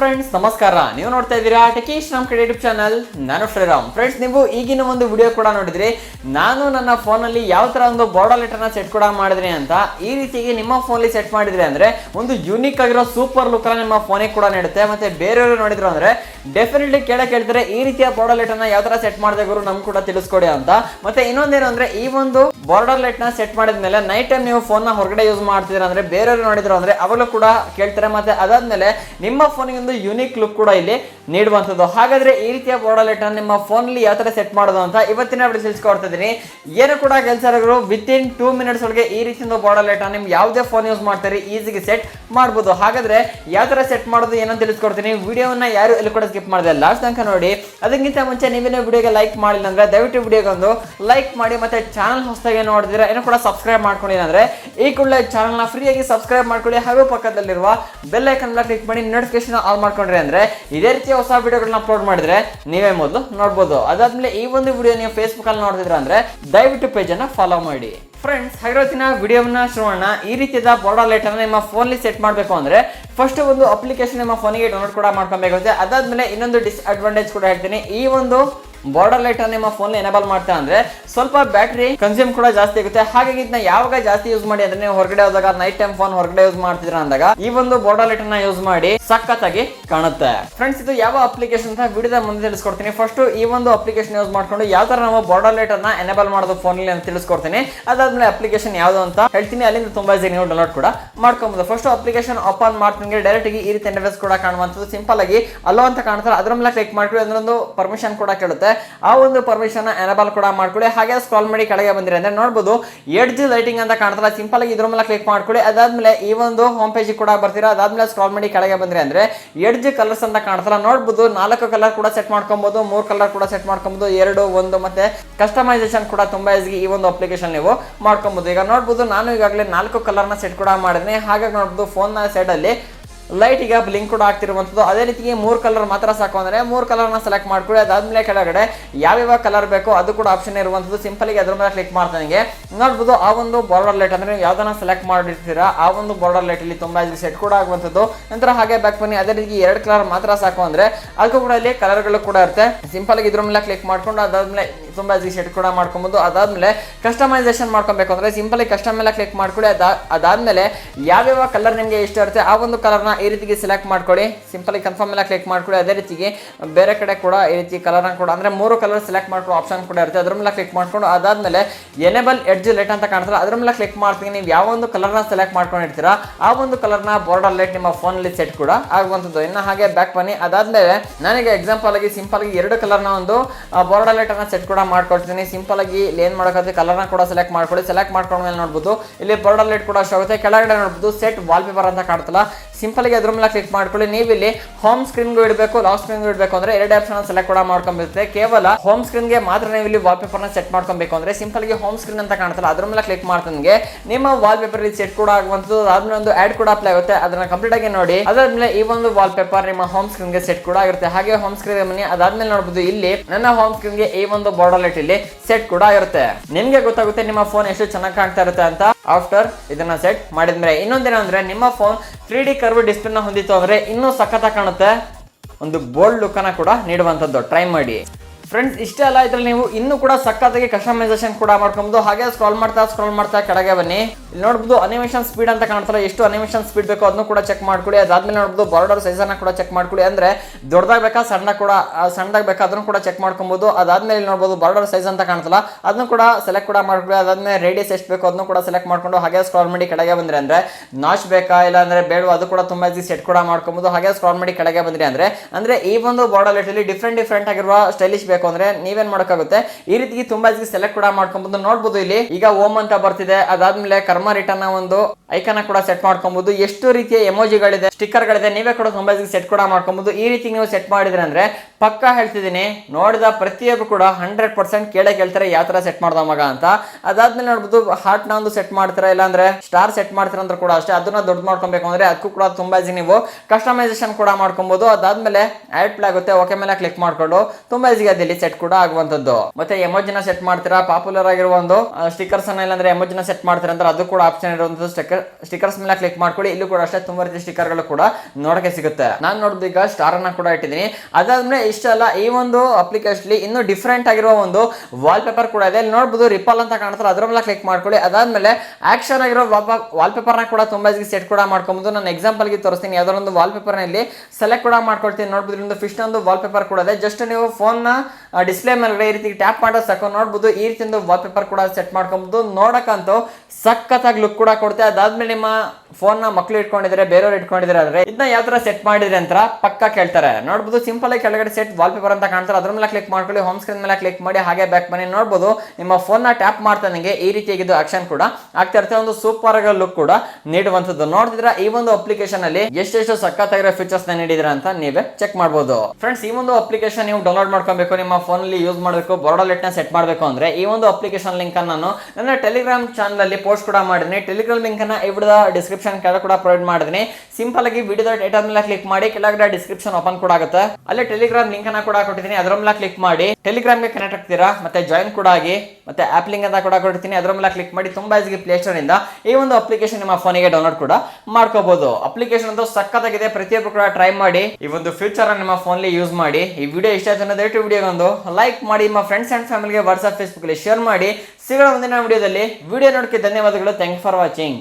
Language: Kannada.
ಫ್ರೆಂಡ್ಸ್ ನಮಸ್ಕಾರ. ನೀವು ನೋಡ್ತಾ ಇದ್ದೀರಾ ಟೆಕೀಶ್ ನಮ್ ಕಡೆ ಯೂಟ್ಯೂಬ್ ಚಾನಲ್ ನಾನು ಶ್ರೀರಾಮ್. ಫ್ರೆಂಡ್ಸ್ ನೀವು ಈಗಿನ ಒಂದು ವಿಡಿಯೋ ಕೂಡ ನೋಡಿದ್ರಿ ನಾನು ನನ್ನ ಫೋನಲ್ಲಿ ಯಾವ ತರ ಒಂದು ಬಾರ್ಡರ್ ಲೆಟರ್ನ ಸೆಟ್ ಕೂಡ ಮಾಡಿದ್ರಿ ಅಂತ ಈ ರೀತಿಗೆ ನಿಮ್ಮ ಫೋನಲ್ಲಿ ಸೆಟ್ ಮಾಡಿದ್ರಿ ಅಂದ್ರೆ ಒಂದು ಯೂನಿಕ್ ಆಗಿರೋ ಸೂಪರ್ ಲುಕ್ ನಿಮ್ಮ ಫೋನಿಗೆ ಕೂಡ ನೀಡುತ್ತೆ. ಮತ್ತೆ ಬೇರೆಯವರು ನೋಡಿದ್ರು ಅಂದ್ರೆ ಡೆಫಿನೆಟ್ಲಿ ಕೇಳ ಕೇಳ್ತಾರೆ ಈ ರೀತಿಯ ಬಾರ್ಡರ್ ಲೈಟ್ನ ಯಾವ ತರ ಸೆಟ್ ಮಾಡಿದೆ ಗುರು ನಮ್ಗೆ ಕೂಡ ತಿಳಿಸ್ಕೊಡಿ ಅಂತ. ಮತ್ತೆ ಇನ್ನೊಂದೇನು ಅಂದ್ರೆ ಈ ಒಂದು ಬಾರ್ಡರ್ ಲೈಟ್ನ ಸೆಟ್ ಮಾಡಿದ್ಮೇಲೆ ನೈಟ್ ಟೈಮ್ ನೀವು ಫೋನ್ ಹೊರಗಡೆ ಯೂಸ್ ಮಾಡ್ತಿದ್ರೆ ಅಂದ್ರೆ ಬೇರೆಯವರು ನೋಡಿದ್ರು ಅಂದ್ರೆ ಅವರು ಕೂಡ ಕೇಳ್ತಾರೆ. ಮತ್ತೆ ಅದಾದ್ಮೇಲೆ ನಿಮ್ಮ ಫೋನಿಗೆ ಒಂದು ಯೂನಿಕ್ ಲುಕ್ ಕೂಡ ಇಲ್ಲಿ ನೀಡುವಂಥದ್ದು. ಹಾಗಾದ್ರೆ ಈ ರೀತಿಯ ಬಾರ್ಡರ್ ಲೈಟ್ ನಿಮ್ಮ ಫೋನ್ ಅಲ್ಲಿ ಯಾವ ತರ ಸೆಟ್ ಮಾಡೋದು ಅಂತ ಇವತ್ತಿನ ವಿಡಿಯೋ ತಿಳಿಸ್ಕೊಡ್ತಾ ಇದೀನಿ ಏನು ಕೂಡ ಕೆಲಸ ವಿತ್ ಇನ್ ಟೂ ಮಿನಿಟ್ಸ್ ಒಳಗೆ ಈ ರೀತಿಯ ಬಾರ್ಡರ್ ಲೈಟ್ ನಿಮ್ ಯಾವುದೇ ಫೋನ್ ಯೂಸ್ ಮಾಡ್ತಾರೆ ಈಸಿಗೆ ಸೆಟ್ ಮಾಡ್ಬೋದು. ಹಾಗಾದ್ರೆ ಯಾವ ಥರ ಸೆಟ್ ಮಾಡೋದು, ಏನಂತ ತಿಳಿಸ್ಕೊಡ್ತೀನಿ. ವಿಡಿಯೋವನ್ನ ಯಾರು ಎಲ್ಲಿ ಕೂಡ ಸ್ಕಿಪ್ ಮಾಡಿದೆ ಲಾಸ್ಟ್ ತನಕ ನೋಡಿ, ಅದಕ್ಕಿಂತ ಮುಂಚೆ ನೀವೇನೋ ವಿಡಿಯೋಗೆ ಲೈಕ್ ಮಾಡಿಲ್ಲ ಅಂದ್ರೆ ದಯವಿಟ್ಟು ವಿಡಿಯೋಗೆ ಒಂದು ಲೈಕ್ ಮಾಡಿ, ಮತ್ತೆ ಚಾನಲ್ ಹೊಸದಾಗಿ ನೋಡಿದ್ರೆ ಏನೋ ಕೂಡ ಸಬ್ಸ್ಕ್ರೈಬ್ ಮಾಡ್ಕೊಂಡಿಲ್ಲ ಈ ಕೂಡಲೇ ಚಾನಲ್ನ ಫ್ರೀಯಾಗಿ ಸಬ್ಸ್ಕ್ರೈಬ್ ಮಾಡ್ಕೊಳ್ಳಿ. ಹಾಗೂ ಪಕ್ಕದಲ್ಲಿರುವ ಬೆಲ್ ಐಕನ್ ಕ್ಲಿಕ್ ಮಾಡಿ ನೋಟಿಫಿಕೇಶನ್ ಆನ್ ಮಾಡ್ಕೊಂಡ್ರಿ ಅಂದ್ರೆ ಇದೇ ರೀತಿಯ ಹೊಸ ವಿಡಿಯೋಗಳನ್ನ ಅಪ್ಲೋಡ್ ಮಾಡಿದ್ರೆ ನೀವೇ ಮೊದಲು ನೋಡ್ಬೋದು. ಅದಾದ್ಮೇಲೆ ಈ ಒಂದು ವಿಡಿಯೋ ನೀವು ಫೇಸ್ಬುಕ್ ಅಲ್ಲಿ ನೋಡಿದ್ರೆ ಅಂದ್ರೆ ದಯವಿಟ್ಟು ಪೇಜ್ ಅನ್ನ ಫಾಲೋ ಮಾಡಿ. ಫ್ರೆಂಡ್ಸ್ ಹಾಗಿರೋತಿನ ವಿಡಿಯೋವನ್ನ ಶುರುವಣ್ಣ ಈ ರೀತಿಯಾದ ಬಾರ್ಡರ್ ಲೈಟ್ ಅನ್ನು ನಿಮ್ಮ ಫೋನ್ಲಿ ಸೆಟ್ ಮಾಡಬೇಕು ಅಂದ್ರೆ ಫಸ್ಟ್ ಒಂದು ಅಪ್ಲಿಕೇಶನ್ ನಿಮ್ಮ ಫೋನಿಗೆ ಡೌನ್ಲೋಡ್ ಕೂಡ ಮಾಡ್ಕೊಬೇಕಾಗುತ್ತೆ ಅದಾದ್ಮೇಲೆ ಇನ್ನೊಂದು ಡಿಸ್ಅಡ್ವಾಂಟೇಜ್ ಕೂಡ ಹೇಳ್ತೀನಿ. ಈ ಒಂದು ಬಾರ್ಡರ್ ಲೈಟ್ ನಿಮ್ಮ ಫೋನ್ ಎನೇಬಲ್ ಮಾಡ್ತಾ ಅಂದ್ರೆ ಸ್ವಲ್ಪ ಬ್ಯಾಟ್ರಿ ಕನ್ಸ್ಯೂಮ್ ಕೂಡ ಜಾಸ್ತಿ ಆಗುತ್ತೆ. ಹಾಗಾಗಿ ಇದನ್ನ ಯಾವಾಗ ಜಾಸ್ತಿ ಯೂಸ್ ಮಾಡಿ ಅಂದ್ರೆ ನೀವು ಹೊರಗಡೆ ಹೋದಾಗ ನೈಟ್ ಟೈಮ್ ಫೋನ್ ಹೊರಗಡೆ ಯೂಸ್ ಮಾಡ್ತಿದ್ರ ಅಂದಾಗ ಈ ಒಂದು ಬಾರ್ಡರ್ ಲೈಟ್ ಅನ್ನ ಯೂಸ್ ಮಾಡಿ ಸಖತ್ತಾಗಿ ಕಾಣುತ್ತೆ. ಫ್ರೆಂಡ್ಸ್ ಇದು ಯಾವ ಅಪ್ಲಿಕೇಶನ್ ಅಂತ ವಿಡಿಯೋದ ಮುಂದೆ ತಿಳಿಸ್ಕೊಡ್ತೀನಿ. ಫಸ್ಟ್ ಈ ಒಂದು ಅಪ್ಲಿಕೇಶನ್ ಯೂಸ್ ಮಾಡ್ಕೊಂಡು ಯಾವ ತರ ನಾವು ಬಾರ್ಡರ್ ಲೈಟ್ ಅನ್ನ ಎನೇಬಲ್ ಮಾಡೋದು ಫೋನ್ ಅಂತ ತಿಳಿಸ್ಕೊಡ್ತೀನಿ. ಅದಾದ್ಮೇಲೆ ಅಪ್ಲಿಕೇಶನ್ ಯಾವುದು ಅಂತ ಹೇಳ್ತೀನಿ. ಅಲ್ಲಿಂದ ತುಂಬಾ ಜನ ನೀವು ಡೌನ್ಲೋಡ್ ಕೂಡ ಮಾಡ್ಕೊಬಹುದು ಫಸ್ಟ್ ಅಪ್ಲಿಕೇಶನ್ ಓಪನ್ ಮಾಡ್ತೀನಿ. ಡೈರೆಕ್ಟ್ ಈ ರೀತಿ ಇಂಟರ್ಫೇಸ್ ಕೂಡ ಕಾಣುವಂಥದ್ದು. ಸಿಂಪಲ್ ಆಗಿ ಅಲ್ಲೋ ಅಂತ ಕಾಣ್ತಾರೆ. ಅದ್ರ ಮೇಲೆ ಕ್ಲಿಕ್ ಮಾಡ್ಕೊಳ್ಳಿ. ಅದರೊಂದು ಪರ್ಮಿಷನ್ ಕೂಡ ಕೇಳುತ್ತೆ. ಆ ಒಂದು ಪರ್ಮಿಷನ್ ಎನೇಬಲ್ ಕೂಡ ಮಾಡ್ಕೊಳ್ಳಿ. ಹಾಗೆ ಸ್ಕ್ರಾಲ್ ಮಾಡಿ ಕೆಳಗೆ ಬಂದಿರಿ ಅಂದ್ರೆ ನೋಡ್ಬೋದು ಎಡ್ಜ್ ಲೈಟಿಂಗ್ ಅಂತ ಕಾಣ್ತಲ್ಲ ಸಿಂಪಲ್ ಆಗಿ ಇದ್ರ ಮೇಲೆ ಕ್ಲಿಕ್ ಮಾಡ್ಕೊಳ್ಳಿ. ಅದಾದ್ಮೇಲೆ ಈ ಒಂದು ಹೋಮ್ ಪೇಜ್ ಕೂಡ ಬರ್ತೀರ? ಅದಾದ್ಮೇಲೆ ಸ್ಕ್ರಾಲ್ ಮಾಡಿ ಕೆಳಗೆ ಬಂದ್ರೆ ಅಂದ್ರೆ ಎಡ್ಜ್ ಕಲರ್ಸ್ ಅಂತ ಕಾಣ್ತಲ್ಲ ನೋಡ್ಬೋದು ನಾಲ್ಕು ಕಲರ್ ಕೂಡ ಸೆಟ್ ಮಾಡ್ಕೊಬಹುದು ಮೂರು ಕಲರ್ ಕೂಡ ಸೆಟ್ ಮಾಡ್ಕೊಬಹುದು ಎರಡು, ಒಂದು ಮತ್ತೆ ಕಸ್ಟಮೈಸೇಷನ್ ಕೂಡ ತುಂಬಾ ಈಸಿ ಈ ಒಂದು ಅಪ್ಲಿಕೇಶನ್ ನೀವು ಮಾಡ್ಕೊಬಹುದು ಈಗ ನೋಡ್ಬೋದು ನಾನು ಈಗಾಗಲೇ ನಾಲ್ಕು ಕಲರ್ನ ಸೆಟ್ ಕೂಡ ಮಾಡಿದ್ದೀನಿ. ಹಾಗಾಗಿ ನೋಡ್ಬೋದು ಸೈಡ್ ಅಲ್ಲಿ ಲೈಟ್ ಈಗ ಬ್ಲಿಂಕ್ ಕೂಡ ಆಗ್ತಿರುವಂಥದ್ದು ಅದೇ ರೀತಿ ಮೂರು ಕಲರ್ ಮಾತ್ರ ಸಾಕು ಅಂದರೆ ಮೂರು ಕಲರ್ನ ಸೆಲೆಕ್ಟ್ ಮಾಡ್ಕೊಳ್ಳಿ. ಅದಾದ್ಮೇಲೆ ಕೆಳಗಡೆ ಯಾವ್ಯಾವ ಕಲರ್ ಬೇಕೋ ಅದು ಕೂಡ ಆಪ್ಷನ್ ಇರುವಂಥದ್ದು ಸಿಂಪಲ್ ಅದ್ರ ಮೇಲೆ ಕ್ಲಿಕ್ ಮಾಡ್ತಾನೆ ನೋಡ್ಬೋದು, ಆ ಒಂದು ಬಾರ್ಡರ್ ಲೈಟ್ ಅಂದ್ರೆ ನೀವು ಯಾವ್ದನ್ನ ಸೆಲೆಕ್ಟ್ ಮಾಡಿರ್ತೀರಾ, ಆ ಒಂದು ಬಾರ್ಡರ್ ಲೈಟ್ ಇಲ್ಲಿ ತುಂಬಾ ಸೆಟ್ ಕೂಡ ಆಗುವಂಥದ್ದು ನಂತರ ಹಾಗೆ ಬ್ಯಾಕ್ ಬನ್ನಿ. ಅದೇ ರೀತಿ ಎರಡು ಕಲರ್ ಮಾತ್ರ ಸಾಕು ಅಂದ್ರೆ ಅದಕ್ಕೂ ಕೂಡ ಇಲ್ಲಿ ಕಲರ್ಗಳು ಕೂಡ ಇರುತ್ತೆ. ಸಿಂಪಲ್ ಆಗಿ ಇದ್ರ ಮೇಲೆ ಕ್ಲಿಕ್ ಮಾಡ್ಕೊಂಡು ಅದಾದ್ಮೇಲೆ ತುಂಬಾ ಈಸಿ ಸೆಟ್ ಕೂಡ ಮಾಡ್ಕೊಬೋದು. ಅದಾದ್ಮೇಲೆ ಕಸ್ಟಮೈಸೇಷನ್ ಮಾಡ್ಕೊಬೇಕು ಅಂದ್ರೆ ಸಿಂಪಲ್ ಆಗಿ ಕಸ್ಟಮ್ ಮೇಲೆ ಕ್ಲಿಕ್ ಮಾಡ್ಕೊಳ್ಳಿ. ಅದ ಅದಾದ್ಮೇಲೆ ಯಾವ್ಯಾವ ಕಲರ್ ನಿಮಗೆ ಇಷ್ಟ ಇರುತ್ತೆ, ಆ ಒಂದು ಕಲರ್ನ ಈ ರೀತಿಗೆ ಸೆಲೆಕ್ಟ್ ಮಾಡ್ಕೊಳ್ಳಿ ಸಿಂಪಲ್ ಆಗಿ ಕನ್ಫರ್ಮ್ ಮೇಲೆ ಕ್ಲಿಕ್ ಮಾಡ್ಕೊಳ್ಳಿ ಅದೇ ರೀತಿಗೆ ಬೇರೆ ಕಡೆ ಕೂಡ ಈ ರೀತಿ ಕಲರ್ನ ಕೂಡ. ಅಂದರೆ ಮೂರು ಕಲರ್ ಸೆಲೆಕ್ಟ್ ಮಾಡ್ಕೊಳ್ಳೋ ಆಪ್ಷನ್ ಕೂಡ ಇರುತ್ತೆ. ಅದ್ರ ಮೇಲೆ ಕ್ಲಿಕ್ ಮಾಡ್ಕೊಂಡು ಅದಾದ್ಮೇಲೆ ಎನೇಬಲ್ ಎಡ್ಜ್ ಲೈಟ್ ಅಂತ ಕಾಣ್ತಾರೆ ಅದ್ರ ಮೇಲೆ ಕ್ಲಿಕ್ ಮಾಡ್ತೀನಿ. ನೀವು ಯಾವ ಒಂದು ಕಲರ್ನ ಸೆಲೆಕ್ಟ್ ಮಾಡ್ಕೊಂಡಿರ್ತೀರಾ, ಆ ಒಂದು ಕಲರ್ನ ಬಾರ್ಡರ್ ಲೈಟ್ ನಿಮ್ಮ ಫೋನಲ್ಲಿ ಸೆಟ್ ಕೂಡ ಆಗುವಂಥದ್ದು. ಇನ್ನು ಹಾಗೆ ಬ್ಯಾಕ್ ಬನ್ನಿ. ಅದಾದಮೇಲೆ ನನಗೆ ಎಕ್ಸಾಂಪಲ್ ಆಗಿ ಸಿಂಪಲ್ ಆಗಿ ಎರಡು ಕಲರ್ನ ಒಂದು ಬಾರ್ಡರ್ ಲೈಟ್ ಅನ್ನ ಸೆಟ್ ಕೂಡ ಮಾಡ್ಕೊಳ್ತೀನಿ ಸಿಂಪಲ್ ಆಗಿ ಏನ್ ಮಾಡೋಕ್ಕಾಗುತ್ತೆ ಕಲರ್ನ ಕೂಡ ಸೆಲೆಕ್ಟ್ ಮಾಡ್ಕೊಳ್ಳಿ ಸೆಲೆಕ್ಟ್ ಮಾಡ್ಕೊಂಡ್ಮೇಲೆ ನೋಡ್ಬೋದು, ಇಲ್ಲಿ ಬಾರ್ಡರ್ ಲೈಟ್ ಕೂಡ ಶೋ ಆಗುತ್ತೆ. ಕೆಳಗಡೆ ನೋಡ್ಬೋದು ಸೆಟ್ ವಾಲ್ ಪೇಪರ್ ಅಂತ ಕಾಣ್ತಲ್ಲ. ಸಿಂಪಲ್ ಆಗಿ ಅದ್ರ ಮೇಲೆ ಕ್ಲಿಕ್ ಮಾಡ್ಕೊಳ್ಳಿ. ನೀವು ಇಲ್ಲಿ ಹೋಮ್ ಸ್ಕ್ರೀನ್ಗೂ ಇಡಬೇಕು ಲಾಕ್ ಸ್ಕ್ರೀನ್ ಇಡಬೇಕು ಅಂದ್ರೆ ಎರಡು ಆಪ್ಷನ್ ಸೆಲೆಕ್ಟ್ ಕೂಡ ಮಾಡ್ಕೊಂಬಿರುತ್ತೆ ಕೇವಲ ಹೋಮ್ ಸ್ಕ್ರೀನ್ಗೆ ಮಾತ್ರ ನೀವು ಇಲ್ಲಿ ವಾಲ್ ಪೇಪರ್ನ ಸೆಟ್ ಮಾಡ್ಕೊಬೇಕು ಅಂದ್ರೆ ಸಿಂಪಲ್ಗೆ ಹೋಮ್ ಸ್ಕ್ರೀನ್ ಅಂತ ಕಾಣ್ತಲ್ಲ ಅದ್ರ ಮೇಲೆ ಕ್ಲಿಕ್ ಮಾಡ್ತಂಗೆ ನಿಮ್ಮ ವಾಲ್ ಪೇಪರ್ ಸೆಟ್ ಕೂಡ ಆಗುವಂಥದ್ದು ಅದ್ರ ಒಂದು ಆಡ್ ಕೂಡ ಅಪ್ಲೈ ಆಗುತ್ತೆ. ಅದನ್ನ ಕಂಪ್ಲೀಟ್ ಆಗಿ ನೋಡಿ, ಅದಾದ್ಮೇಲೆ ಈ ಒಂದು ವಾಲ್ ಪೇಪರ್ ನಿಮ್ಮ ಹೋಮ್ ಸ್ಕ್ರೀನ್ಗೆ ಸೆಟ್ ಕೂಡ ಆಗಿರುತ್ತೆ. ಹಾಗೆ ಹೋಮ್ ಸ್ಕ್ರೀನ್ ಬನ್ನಿ. ಅದಾದ್ಮೇಲೆ ನೋಡಬಹುದು ಇಲ್ಲಿ ನನ್ನ ಹೋಮ್ ಸ್ಕ್ರೀನ್ಗೆ ಈ ಒಂದು ಬಾರ್ಡರ್ ಲೈಟ್ ಇಲ್ಲಿ ಸೆಟ್ ಕೂಡ ಇರುತ್ತೆ ನಿಮ್ಗೆ ಗೊತ್ತಾಗುತ್ತೆ ನಿಮ್ಮ ಫೋನ್ ಎಷ್ಟು ಚೆನ್ನಾಗಿ ಕಾಣ್ತಾ ಇರುತ್ತೆ ಅಂತ. ಆಫ್ಟರ್ ಇದನ್ನ ಸೆಟ್ ಮಾಡಿದ್ಮೇಲೆ, ಇನ್ನೊಂದೇನಂದ್ರೆ ನಿಮ್ಮ ಫೋನ್ ತ್ರೀ ಡಿ ಕರ್ವ್ ಡಿಸ್ಪ್ಲೇನ ಹೊಂದಿತ್ತು. ಅಂದರೆ ಇನ್ನೂ ಸಖತ್ತ ಕಾಣುತ್ತೆ. ಒಂದು ಬೋಲ್ಡ್ ಲುಕ್ ಅನ್ನ ಕೂಡ ನೀಡುವಂಥದ್ದು. ಟ್ರೈ ಮಾಡಿ. ಫ್ರೆಂಡ್ಸ್ ಇಷ್ಟೇ ಅಲ್ಲ ಇದ್ರಲ್ಲಿ ನೀವು ಇನ್ನೂ ಕೂಡ ಸಕ್ಕತ್ತಾಗಿ ಕಸ್ಟಮೈಸೇಷನ್ ಕೂಡ ಮಾಡ್ಕೊಬಹುದು ಹಾಗೆ ಸ್ಕ್ರಾಲ್ ಮಾಡ್ತಾ ಸ್ಕ್ರಾಲ್ ಮಾಡ್ತಾ ಕೆಳಗೆ ಬನ್ನಿ. ಇಲ್ಲಿ ನೋಡ್ಬೋದು ಅನಿಮೇಷನ್ ಸ್ಪೀಡ್ ಅಂತ ಕಾಣ್ತಾರೆ ಎಷ್ಟು ಅನಿಮೇಷನ್ ಸ್ಪೀಡ್ ಬೇಕೋ ಅದನ್ನು ಕೂಡ ಚೆಕ್ ಮಾಡ್ಕೊಳ್ಳಿ. ಅದಾದ್ಮೇಲೆ ನೋಡ್ಬೋದು ಬಾರ್ಡರ್ ಸೈಜ್ ಅನ್ನ ಕೂಡ ಚೆಕ್ ಮಾಡ್ಕೊಳ್ಳಿ. ಅಂದ್ರೆ ದೊಡ್ಡದಾಗ ಬೇಕಾ ಸಣ್ಣ ಕೂಡ ಸಣ್ಣದಾಗ ಬೇಕಾ ಅದನ್ನು ಕೂಡ ಚೆಕ್ ಮಾಡ್ಕೊಬೋದು. ಅದಾದ್ಮೇಲೆ ನೋಡ್ಬೋದು ಬಾರ್ಡರ್ ಸೈಜ್ ಅಂತ ಕಾಣ್ತಲ್ಲ, ಅದನ್ನು ಕೂಡ ಸೆಲೆಕ್ಟ್ ಕೂಡ ಮಾಡ್ಕೊಳ್ಳಿ. ಅದಾದ್ಮೇಲೆ ರೇಡಿಯಸ್ ಎಷ್ಟು ಬೇಕೋ ಅದನ್ನು ಕೂಡ ಸೆಲೆಕ್ಟ್ ಮಾಡ್ಕೊಂಡು ಹಾಗೆ ಸ್ಕ್ರಾಲ್ ಮಾಡಿ ಕೆಳಗೆ ಬಂದ್ರೆ ಅಂದ್ರೆ ನಾಚ್ ಬೇಕಾ, ಇಲ್ಲ ಅಂದ್ರೆ ಬೇಡ ಅದು ಕೂಡ ತುಂಬಾ ಈಸಿ ಸೆಟ್ ಕೂಡ ಮಾಡ್ಕೊಬೋದು. ಹಾಗೆ ಸ್ಕ್ರಾಲ್ ಮಾಡಿ ಕೆಳಗೆ ಬಂದ್ರಿ ಅಂದ್ರೆ ಅಂದ್ರೆ ಈ ಒಂದು ಬಾರ್ಡರ್ ಲೈಟ್ ಅಲ್ಲಿ ಡಿಫ್ರೆಂಟ್ ಡಿಫ್ರೆಂಟ್ ಆಗಿರುವ ಸ್ಟೈಲಿಶ್ ಅಂದ್ರೆ ನೀವೇನ್ ಮಾಡೋಕ್ಕಾಗುತ್ತೆ? ಈ ರೀತಿ ತುಂಬಾ ಸೆಲೆಕ್ಟ್ ಕೂಡ ಮಾಡ್ಕೊಬಹುದು ನೋಡ್ಬೋದು ಇಲ್ಲಿ. ಈಗ ಓಮ್ ಅಂತ ಬರ್ತಿದೆ. ಅದಾದ್ಮೇಲೆ ಕರ್ಮ ರಿಟರ್ನ್ ಒಂದು ಐಕನ್ ಕೂಡ ಸೆಟ್ ಮಾಡ್ಕೊಬಹುದು ಎಷ್ಟು ರೀತಿಯ ಎಮೋಜಿಗಳಿದೆ ಸ್ಟಿಕ್ಕರ್ಗಳಿದೆ ನೀವೇ ಕೂಡ ಮೊಬೈಲ್ಗೆ ಸೆಟ್ ಕೂಡ ಮಾಡ್ಕೊಬಹುದು ಈ ರೀತಿ ನೀವು ಸೆಟ್ ಮಾಡಿದ್ರೆ ಅಂದ್ರೆ ಪಕ್ಕ ಹೇಳ್ತಿದ್ದೀನಿ, ನೋಡಿದ ಪ್ರತಿಯೊಬ್ಬರು ಕೂಡ ಹಂಡ್ರೆಡ್ ಪರ್ಸೆಂಟ್ ಕೇಳೇ ಕೇಳ್ತಾರೆ, ಯಾವ ತರ ಸೆಟ್ ಮಾಡ್ದ ಮಗ ಅಂತ. ಅದಾದ್ಮೇಲೆ ನೋಡ್ಬೋದು ನ ಒಂದು ಸೆಟ್ ಮಾಡ್ತೀರಾ ಇಲ್ಲ ಅಂದ್ರೆ ಸ್ಟಾರ್ ಸೆಟ್ ಮಾಡ್ತೀರಾ ಅಂದ್ರೆ ಕೂಡ ಅಷ್ಟೇ, ಅದನ್ನ ದೊಡ್ಡ ಮಾಡ್ಕೊಬೇಕು ಅಂದ್ರೆ ಅದಕ್ಕೂ ಕೂಡ ತುಂಬಾ ಈಸಿ ನೀವು ಕಸ್ಟಮೈಸೇಷನ್ ಕೂಡ ಮಾಡ್ಕೊಬಹುದು ಅದಾದ್ಮೇಲೆ ಆಡ್ ಪ್ಲೇ ಆಗುತ್ತೆ ಓಕೆ ಮೇಲೆ ಕ್ಲಿಕ್ ಮಾಡ್ಕೊಂಡು ತುಂಬಾ ಈಸಿ ಅದಲ್ಲಿ ಸೆಟ್ ಕೂಡ ಆಗುವಂತದ್ದು ಮತ್ತೆ ಎಮೋಜಿನ ಸೆಟ್ ಮಾಡ್ತೀರಾ ಪಾಪ್ಯುಲರ್ ಆಗಿರುವ ಒಂದು ಸ್ಟಿಕರ್ಸ್ ಅನ್ನ ಇಲ್ಲಾಂದ್ರೆ ಎಮೋಜಿನ ಸೆಟ್ ಮಾಡ್ತೀರಾ ಅಂದ್ರೆ ಅದು ಕೂಡ ಆಪ್ಷನ್ ಇರುವಂತದ್ದು ಸ್ಟಿಕ್ಕರ್ ಸ್ಟಿಕರ್ಸ್ ಮೇಲೆ ಕ್ಲಿಕ್ ಮಾಡ್ಕೊಳ್ಳಿ. ಇಲ್ಲೂ ಕೂಡ ಅಷ್ಟೇ ತುಂಬಾ ರೀತಿ ಸ್ಟಿಕರ್ಗಳು ಕೂಡ ನೋಡಕ್ಕೆ ಸಿಗುತ್ತೆ. ನಾನು ನೋಡಿದ ಈಗ ಸ್ಟಾರ್ ಅನ್ನ ಕೂಡ ಇಟ್ಟಿದ್ದೀನಿ. ಅದಾದ್ಮೇಲೆ ಇಷ್ಟಲ್ಲ ಈ ಒಂದು ಅಪ್ಲಿಕೇಶನ್ ಇನ್ನೂ ಡಿಫ್ರೆಂಟ್ ಆಗಿರೋ ಒಂದು ವಾಲ್ ಪೇಪರ್ ಕೂಡ ಇದೆ. ಇಲ್ಲಿ ನೋಡ್ಬೋದು ರಿಪಲ್ ಅಂತ ಕಾಣ್ತಾರೆ ಅದ್ರ ಮೇಲೆ ಕ್ಲಿಕ್ ಮಾಡ್ಕೊಳ್ಳಿ. ಅದಾದ್ಮೇಲೆ ಆಕ್ಷನ್ ಆಗಿರೋ ವಾಲ್ ಪೇಪರ್ನ ಕೂಡ ತುಂಬಾ ಸೆಟ್ ಕೂಡ ಮಾಡ್ಕೊಬಹುದು ನಾನು ಎಕ್ಸಾಂಪಲ್ಗೆ ತೋರಿಸ್ತೀನಿ. ಯಾವ್ದಾರ ಒಂದು ವಾಲ್ ಪೇಪರ್ನಲ್ಲಿ ಸೆಲೆಕ್ಟ್ ಕೂಡ ಮಾಡ್ಕೊಳ್ತೀನಿ. ನೋಡ್ಬೋದು ಒಂದು ಫಿಶ್ ಒಂದು ವಾಲ್ ಪೇಪರ್ ಕೂಡ ಇದೆ. ಜಸ್ಟ್ ನೀವು ಫೋನ್ನ ಡಿಸ್ಪ್ಲೇ ಮೇಲೆ ಈ ರೀತಿ ಟ್ಯಾಪ್ ಮಾಡೋದು ಸಾಕು. ನೋಡ್ಬೋದು ಈ ರೀತಿ ಒಂದು ವಾಲ್ ಪೇಪರ್ ಕೂಡ ಸೆಟ್ ಮಾಡ್ಕೊಬಹುದು ನೋಡಕ್ಕಂತೂ ಸಖತ್ತಾಗಿ ಲುಕ್ ಕೂಡ ಕೊಡುತ್ತೆ. ಅದಾದ್ಮೇಲೆ ನಿಮ್ಮ ಫೋನ್ನ ಮಕ್ಳು ಇಟ್ಕೊಂಡಿದ್ರೆ, ಬೇರೆಯವ್ರು ಇಟ್ಕೊಂಡಿದ್ರೆ ಆದ್ರೆ ಇದನ್ನ ಯಾವ ತರ ಸೆಟ್ ಮಾಡಿದ್ರೆ ಅಂತ ಪಕ್ಕ ಕೇಳ್ತಾರೆ. ನೋಡ್ಬೋದು ಸಿಂಪಲ್ ಆಗಿ ಕೆಳಗಡೆ ಸೆಟ್ ವಾಲ್ ಪೇಪರ್ ಅಂತ ಕಾಣ್ತಾರೆ. ಅದ್ರ ಮೇಲೆ ಕ್ಲಿಕ್ ಮಾಡ್ಕೊಳ್ಳಿ ಹೋಮ್ ಸ್ಕ್ರೀನ್ ಮೇಲೆ ಕ್ಲಿಕ್ ಮಾಡಿ, ಹಾಗೆ ಬ್ಯಾಕ್ ಬನ್ನಿ. ನೋಡ್ಬೋದು ನಿಮ್ಮ ಫೋನ್ನ ಟ್ಯಾಪ್ ಮಾಡ್ತಾ ನನಗೆ ಈ ರೀತಿಯಾಗಿದ್ದು ಆಕ್ಷನ್ ಕೂಡ ಆಗ್ತಾ ಇರುತ್ತೆ. ಒಂದು ಸೂಪರ್ ಆಗಿ ಲುಕ್ ಕೂಡ ನೀಡುವಂಥದ್ದು. ನೋಡಿದ್ರ ಈ ಒಂದು ಅಪ್ಲಿಕೇಶನ್ ಅಲ್ಲಿ ಎಷ್ಟೆಷ್ಟು ಸಖತ್ತಾಗಿರೋ ಫೀಚರ್ಸ್ನ ನೀಡಿದ್ರ ಅಂತ ನೀವೇ ಚೆಕ್ ಮಾಡಬಹುದು ಫ್ರೆಂಡ್ಸ್ ಈ ಒಂದು ಅಪ್ಲಿಕೇಶನ್ ನೀವು ಡೌನ್ಲೋಡ್ ಮಾಡ್ಕೊಬೇಕು, ನಿಮ್ಮ ಫೋನ್ ಅಲ್ಲಿ ಯೂಸ್ ಮಾಡಬೇಕು ಬೋರ್ಡಲೆಟ್ನ ಸೆಟ್ ಮಾಡಬೇಕು ಅಂದ್ರೆ ಈ ಒಂದು ಅಪ್ಲಿಕೇಶನ್ ಲಿಂಕ್ ಅನ್ನು ನಾನು ನನ್ನ ಟೆಲಿಗ್ರಾಮ್ ಚಾನಲ್ ಅಲ್ಲಿ ಪೋಸ್ಟ್ ಕೂಡ ಮಾಡಿದ್ದೀನಿ. ಟೆಲಿಗ್ರಾಮ್ ಲಿಂಕ್ ಅನ್ನ ಈ ವಿಡಿಯೋದ ಡಿಸ್ಕ್ರಿಪ್ಷನ್ ಕೆಳಗೆ ಕೂಡ ಪ್ರೊವೈಡ್ ಮಾಡಿದ್ದೀನಿ. ಸಿಂಪಲ್ ಆಗಿ ವಿಡಿಯೋ ಡೇಟಾ ಮೇಲೆ ಕ್ಲಿಕ್ ಮಾಡಿ, ಕೆಳಗಡೆ ಡಿಸ್ಕ್ರಿಪ್ಷನ್ ಓಪನ್ ಕೂಡ ಆಗುತ್ತೆ. ಅಲ್ಲೇ ಟೆಲಿಗ್ರಾಮ್ ಲಿಂಕ್ ಅನ್ನ ಕೂಡ ಕೊಟ್ಟಿದ್ದೀನಿ. ಅದರ ಮೇಲೆ ಕ್ಲಿಕ್ ಮಾಡಿ ಟೆಲಿಗ್ರಾಮ್ಗೆ ಕನೆಕ್ಟ್ ಆಗ್ತೀರಾ? ಮತ್ತೆ ಜಾಯಿನ್ ಕೂಡ ಆಗಿ, ಮತ್ತೆ ಆಪ್ ಲಿಂಕ್ ಅಂತ ಕೂಡ ಕೊಡ್ತೀನಿ ಅದರ ಮೇಲೆ ಕ್ಲಿಕ್ ಮಾಡಿ, ತುಂಬಾ ಈಸಿಗೆ ಪ್ಲೇ ಸ್ಟೋರ್ ಇಂದ ಈ ಒಂದು ಅಪ್ಲಿಕೇಶನ್ ನಿಮ್ಮ ಫೋನಿಗೆ ಡೌನ್ಲೋಡ್ ಕೂಡ ಮಾಡ್ಕೋಬಹುದು ಅಪ್ಲಿಕೇಶನ್ ಅಂತೂ ಸಕ್ಕತ್ತಾಗಿದೆ. ಪ್ರತಿಯೊಬ್ಬರು ಕೂಡ ಟ್ರೈ ಮಾಡಿ, ಈ ಒಂದು ಫ್ಯೂಚರ್ ನಿಮ್ಮ ಫೋನ್ ಯೂಸ್ ಮಾಡಿ. ಈ ವಿಡಿಯೋ ಇಷ್ಟ ಆಯ್ತು ದಯವಿಟ್ಟು ವಿಡಿಯೋ ಒಂದು ಲೈಕ್ ಮಾಡಿ. ನಿಮ್ಮ ಫ್ರೆಂಡ್ಸ್ ಅಂಡ್ ಫ್ಯಾಮಿಲಿಗೆ ವಾಟ್ಸ್ಆಪ್ ಫೇಸ್ಬುಕ್ ಅಲ್ಲಿ ಶೇರ್ ಮಾಡಿ. ಸಿಗೋಣ ಮುಂದಿನ ವಿಡಿಯೋದಲ್ಲಿ ವಿಡಿಯೋ ನೋಡಕ್ಕೆ ಧನ್ಯವಾದಗಳು. Thank for watching